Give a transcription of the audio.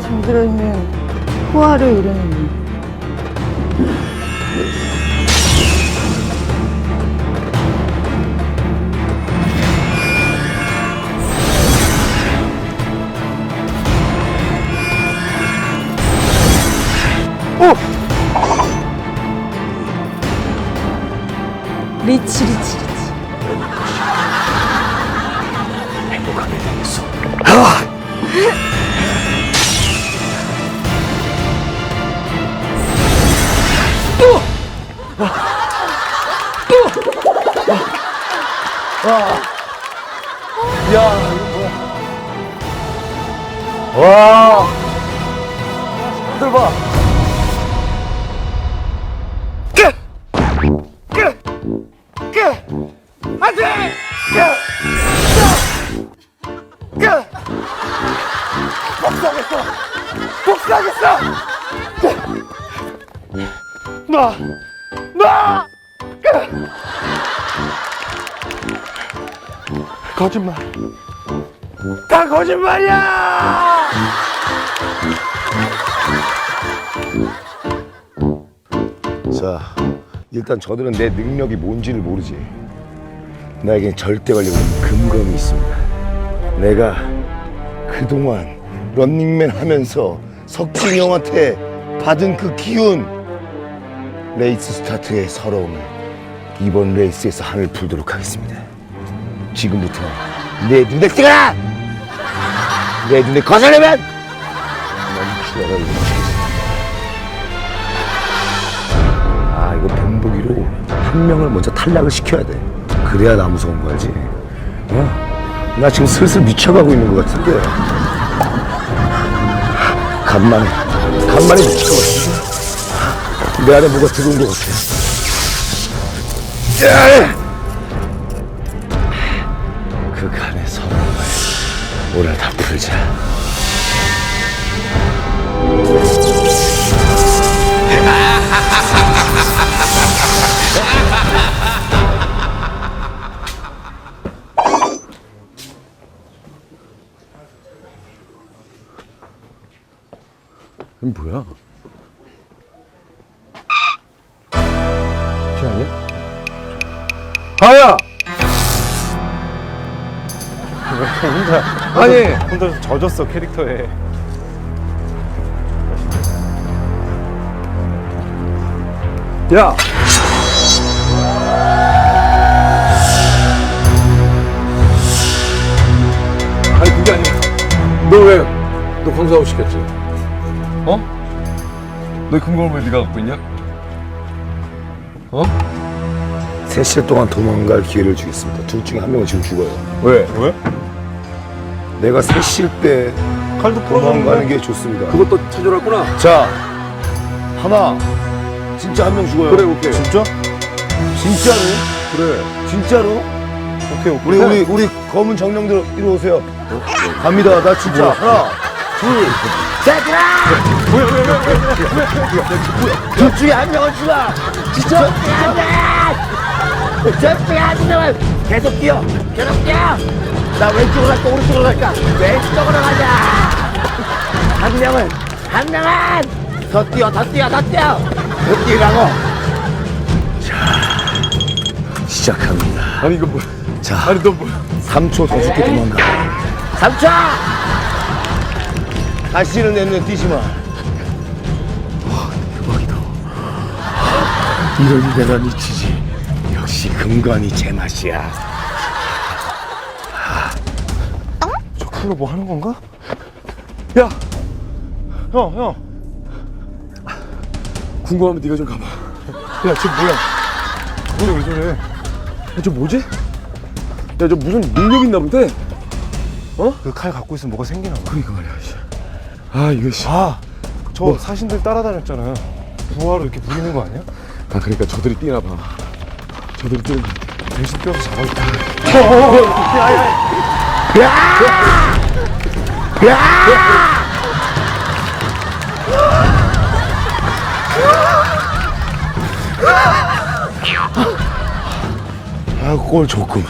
잠들어 있는 호화를 이루는 리치 리치 리치. 행복하게 되겠어. 야, 이거 뭐야? 와. 들 봐. 복수하겠어! 복수하겠어! 나! 나! 거짓말. 다 거짓말이야! 자, 일단 저들은 내 능력이 뭔지를 모르지. 나에겐 절대 걸리는 금검이 있습니다. 내가 그동안 런닝맨 하면서 석진이 형한테 받은 그 기운 레이스 스타트의 서러움을 이번 레이스에서 한을 풀도록 하겠습니다. 지금부터 내 눈에 띄어라! 내 눈에 거슬리면 멈추어라 아 이거 본보기로 한 명을 먼저 탈락을 시켜야 돼 그래야 나 무서운 거 알지 어? 나 지금 슬슬 미쳐가고 있는 것 같은데 간만에 간만에 미쳐가지고 내 안에 뭐가 들어온 것 같아 야! 그 간의 서러움을 오늘 다 풀자 뭐야? 가야! 혼자 아니! 혼자 젖었어 캐릭터에 야! 아니 그게 아니라 너 왜? 너 광수하고 시켰지? 어? 너 금고를 왜 네가 갖고 있냐? 어? 셋일 동안 도망갈 기회를 주겠습니다 둘 중에 한 명은 지금 죽어요. 왜? 왜? 내가 셋일 때 칼도 도망가는 게 좋습니다. 그것도 찾으라구나. 자 하나. 진짜 한 명 죽어요. 그래 오케이. 진짜? 진짜로? 그래. 진짜로? 오케이 오케이. 우리 우리 우리 검은 정령들 이리 오세요. 갑니다. 나 진짜 하나 둘셋둘 중에 한 명은 죽어. 진짜? 둘 중에 한 명은 계속 뛰어. 계속 뛰어. 나 왼쪽으로 갈까? 오른쪽으로 갈까? 왼쪽으로 가자. 한 명은 한 명은 더 뛰어 더 뛰어 더 뛰어. 더 뛰라고. 자 시작합니다. 아니 이거 뭐야 자 아니 너 뭐야 3초 더 죽게 도망가. 3초. 다시는 내 눈에 띄지 마. 와, 대박이다. 이러니 내가 미치지 역시 금관이 제 맛이야 저 칼로 뭐 하는 건가? 야! 형 형! 궁금하면 네가 좀 가봐 야쟤 뭐야? 뭐야 왜 저래? 야, 저 뭐지? 야 저 무슨 능력 있나 본데? 그칼 갖고 있으면 뭐가 생기나 봐 그러니까 말이야 씨. 아 이거 씨. 아! 저 사신들 따라다녔잖아 부하로 이렇게 부리는 거 아니야? 아 그러니까 저들이 뛰나 봐 뛰는 거 대신 뛰어서 잡아줄게 아골 좋구만